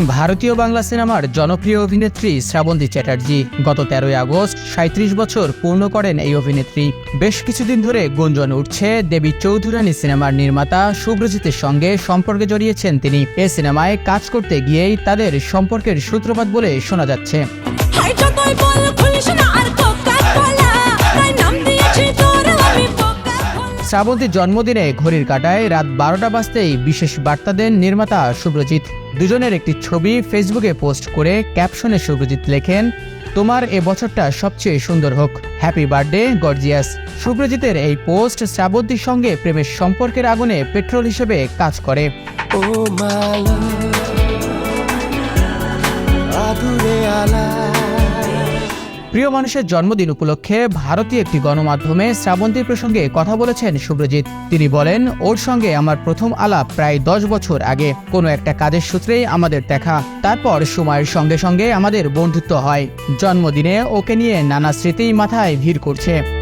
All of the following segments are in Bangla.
ভারতীয় বাংলা সিনেমার জনপ্রিয় অভিনেত্রী শ্রাবন্তী চ্যাটার্জি গত তেরোই আগস্ট সাঁত্রিশ বছর পূর্ণ করেন এই অভিনেত্রী। বেশ কিছুদিন ধরে গুঞ্জন উঠছে দেবী চৌধুরানী সিনেমার নির্মাতা শুভ্রজিতের সঙ্গে সম্পর্কে জড়িয়েছেন তিনি। এ সিনেমায় কাজ করতে গিয়েই তাদের সম্পর্কের সূত্রপাত বলে শোনা যাচ্ছে। শ্রাবন্তীর জন্মদিনে ঘড়ির কাটায় রাত বারোটা বাজতেই বিশেষ বার্তা দেন নির্মাতা শুভ্রজিৎ দুজনের একটি ছবি ফেসবুকে পোস্ট করে ক্যাপশনে শুভ্রজিৎ লেখেন, তোমার এ বছরটা সবচেয়ে সুন্দর হোক। Happy birthday, gorgeous. শুভ্রজিতের এই পোস্ট শ্রাবন্তীর সঙ্গে প্রেমের সম্পর্কের আগুনে পেট্রোল হিসেবে কাজ করে। Oh প্রিয় মানুষের জন্মদিন উপলক্ষে ভারতীয় একটি গণমাধ্যমে শ্রাবন্তীর প্রসঙ্গে কথা বলেছেন শুভ্রজিৎ তিনি বলেন, ওর সঙ্গে আমার প্রথম আলাপ প্রায় দশ বছর আগে। কোনো একটা কাজের সূত্রেই আমাদের দেখা। তারপর সময়ের সঙ্গে সঙ্গে আমাদের বন্ধুত্ব হয়। জন্মদিনে ওকে নিয়ে নানা স্মৃতি মাথায় ভিড় করছে।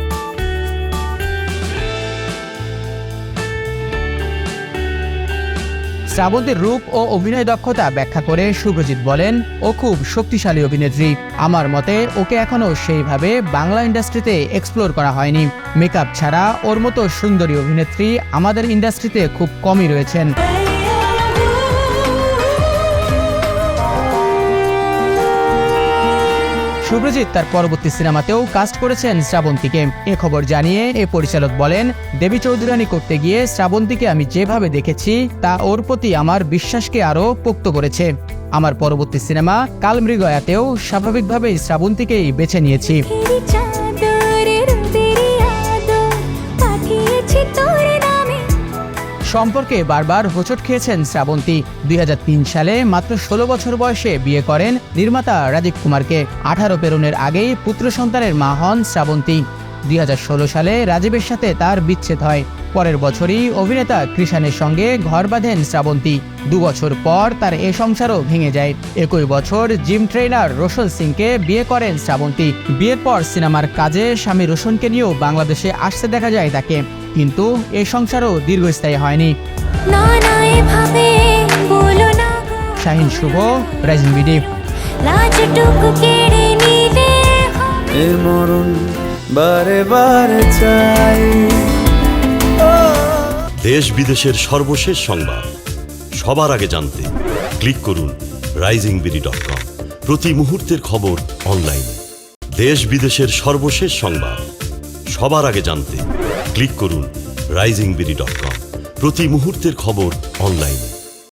শ্রাবন্তীর রূপ ও অভিনয় দক্ষতা ব্যাখ্যা করে শুভ্রজিৎ বলেন, ও খুব শক্তিশালী অভিনেত্রী। আমার মতে, ওকে এখনও সেইভাবে বাংলা ইন্ডাস্ট্রিতে এক্সপ্লোর করা হয়নি। মেকআপ ছাড়া ওর মতো সুন্দরী অভিনেত্রী আমাদের ইন্ডাস্ট্রিতে খুব কমই রয়েছেন। শুভ্রজিৎ তার পরবর্তী সিনেমাতেও কাস্ট করেছেন শ্রাবন্তীকে। এ খবর জানিয়ে এ পরিচালক বলেন, দেবী চৌধুরানী করতে গিয়ে শ্রাবন্তীকে আমি যেভাবে দেখেছি, তা ওর প্রতি আমার বিশ্বাসকে আরও পোক্ত করেছে। আমার পরবর্তী সিনেমা কালমৃগয়াতেও স্বাভাবিকভাবেই শ্রাবন্তীকেই বেছে নিয়েছি। সম্পর্কে বারবার হোঁচট খেয়েছেন শ্রাবন্তী। দুই হাজার তিন সালে মাত্র ষোলো বছর বয়সে বিয়ে করেন নির্মাতা রাজীব কুমারকে। আঠারো পেরনের আগেই পুত্র সন্তানের মা হন শ্রাবন্তী। দুই হাজার ষোলো সালে রাজীবের সাথে তার বিচ্ছেদ হয়। পরের বছরই অভিনেতা কৃষাণের সঙ্গে ঘর বাঁধেন শ্রাবন্তী। দু বছর পর তার এ সংসারও ভেঙে যায়। একই বছর জিম ট্রেনার রোশন সিংকে বিয়ে করেন শ্রাবন্তী। বিয়ের পর সিনেমার কাজে স্বামী রোশনকে নিয়েও বাংলাদেশে আসতে দেখা যায় তাকে। কিন্তু এ সংসারও দীর্ঘস্থায়ী হয়নি। Shahin Shuvo rising BD. মরণ বারে বারে চাই। দেশ বিদেশের সর্বশেষ সংবাদ। সবার আগে জানতে ক্লিক করুন রাইজিং বিডি ডট কম। প্রতি মুহূর্তের খবর অনলাইনে। দেশ বিদেশের সর্বশেষ সংবাদ। সবার আগে জানতে ক্লিক করুন রাইজিং বিডি ডট কম প্রতি মুহূর্তের খবর অনলাইনে